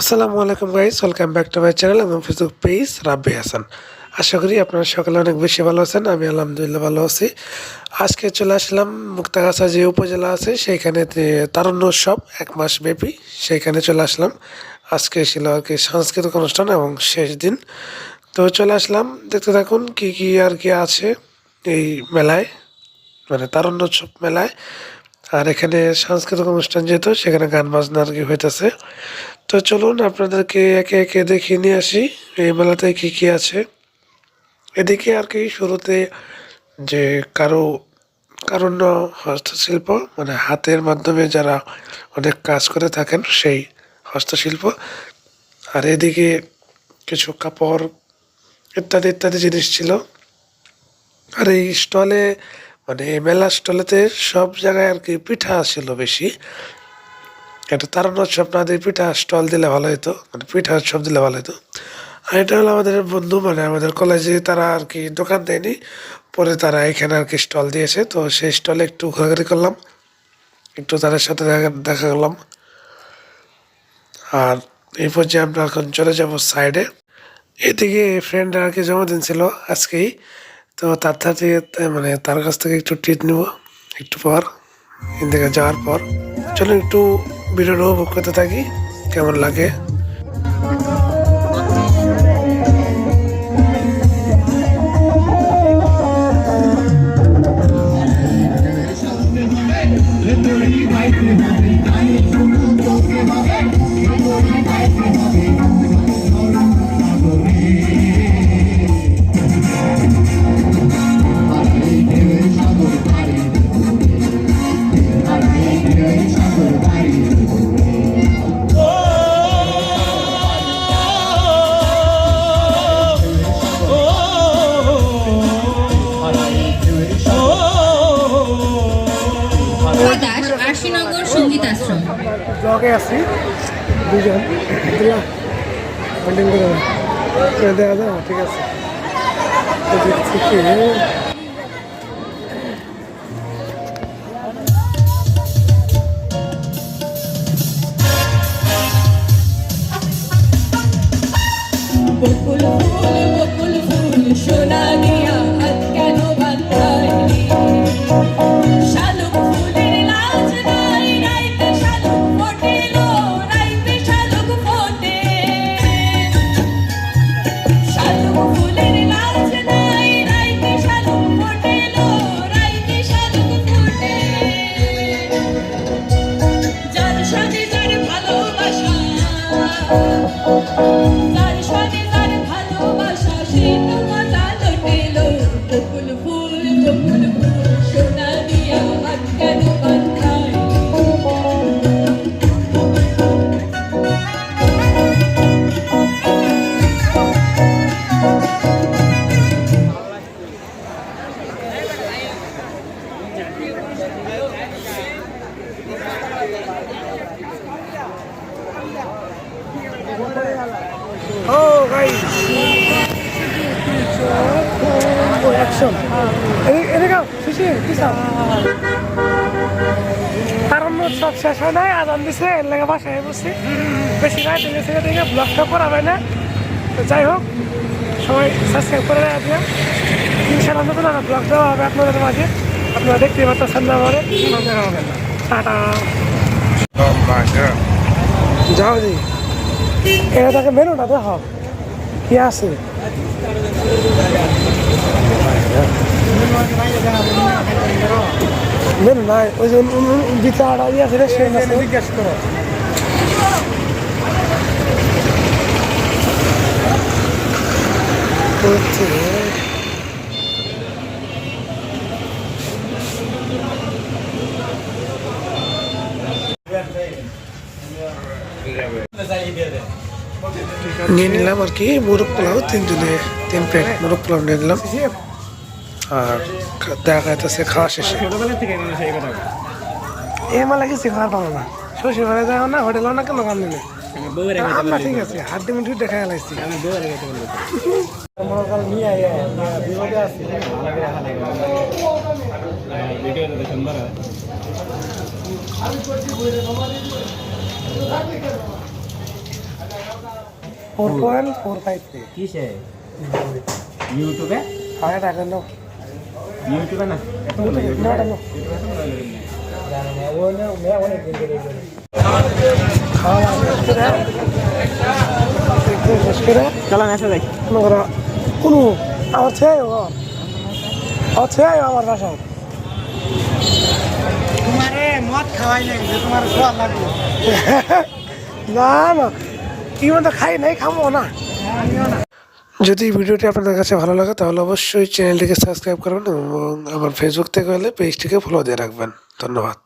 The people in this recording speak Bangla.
আসসালামু আলাইকুম guys welcome back to my channel এবং ফেসবুক পেজ রাব্বি হাসান আশা করি আপনারা সকালে অনেক বেশি ভালো আছেন। আমি আলহামদুলিল্লাহ ভালো আছি। আজকে চলে আসলাম মুক্তাগাছা যে উপজেলা আছে, সেইখানে তারুণ্য উৎসব, এক মাস ব্যাপী সেইখানে চলে আসলাম। আজকে ছিল আর কি সাংস্কৃতিক অনুষ্ঠান এবং শেষ দিন। তো চলে আসলাম। দেখতে থাকুন কি কি আর কি আছে এই মেলায় মানে তারুণ্য উৎসব মেলায়। আর এখানে সাংস্কৃতিক অনুষ্ঠান যেহেতু, সেখানে গান বাজনা আর কি হইতেছে। তো চলুন আপনাদেরকে একে একে দেখিয়ে নিয়ে আসি, এই মেলাতে কি কি আছে। এদিকে আর কি, শুরুতে যে কারও কারুণ্য হস্তশিল্প মানে হাতের মাধ্যমে যারা অনেক কাজ করে থাকেন সেই হস্তশিল্প। আর এদিকে কিছু কাপড় ইত্যাদি ইত্যাদি জিনিস ছিল। আর এই স্টলে মানে মেলা স্টলেতে সব জায়গায় আর কি পিঠা ছিল বেশি। এটা তারণ উৎসব না দিয়ে পিঠা স্টল দিলে ভালো হতো মানে পিঠা উৎসব দিলে ভালো হতো আর এটা হলো আমাদের বন্ধু মানে আমাদের কলেজে তারা আর কি দোকান দেয়নি, পরে তারা এখানে আর কি স্টল দিয়েছে। তো সেই স্টলে একটু ঘোরাঘুরি করলাম, একটু তাদের সাথে দেখা দেখা করলাম। আর এই পর্যায়ে আমরা এখন চলে যাব সাইডে এদিকে ফ্রেন্ড আর কি জন্মদিন ছিল আজকেই, তো তার থেকে মানে তার কাছ থেকে একটু ট্রিট নেব, একটু পর, এদিকে যাওয়ার পর। চলুন একটু ভিডিওটা উপভোগ করতে থাকি কেমন লাগে? দাস আরশিনগর সংগীত আশ্রম। ব্লগে আছি দুজন ঠিক আছে। বকুল ফুল বকুল ফুল সোনা দিয়া। তার সাথে তার ভালোবাসা শীত মজা লুটেল বকুল ফুল বকুল ফুল সোনা দিয়া হাত কেন বাঁধাই ও অ্যাকশন এদিকে সব কারণ সব শেষ হয় নাই আদান দিছে এর লাগে বাসায় বসছি। বেশি রাত গেছে দেখে ব্লগটা করা হয় না। তো যাই হোক সবাই সাবস্ক্রাইব করে রাখবে ইনশাআল্লাহ নতুন একটা ব্লগ দেওয়া হবে আপনাদের মাঝে। আপনারা দেখতে পাচ্ছেন না না টাটা। যাও এটা তাকে মেনুটা দেখো কি আছে? মেনু নাই ওই যে বিচার ইয়ে আছে জিজ্ঞেস করো। নিয়ে নিলাম আর কি, মোরগ পোলাও, তিনজনে তিন প্লেট মোরগ পোলাও নিয়ে নিলাম। আর দেখা যাইতেছে খাওয়া শেষে। এ মালা কিছু খাওয়ার পাবো না। শ্বশুর বাড়ি যাও না হোটেলও না কেন কাম আমরা ঠিক আছে হাড্ডি মুঠি দেখা লাইছি। নিয়ে আয় বিপদে আছি four point four five three কিসে? ইউটিউবে? হয় টাকা নাও ইউটিউবে না? না। খাওয়া না। কোনো আমার ছেলে আমার ছেলে আমার বাসায়। তোমারে মদ খাওয়াই নাই তোমার সোয়াদ লাগবে। না না। কি তো খাই নাই খাব না। যদি ভিডিওটি আপনাদের কাছে ভালো লাগে, তাহলে অবশ্যই চ্যানেলটিকে সাবস্ক্রাইব করবেন এবং আমার ফেসবুক থেকে হলে পেজটিকে ফলো দিয়ে রাখবেন। ধন্যবাদ।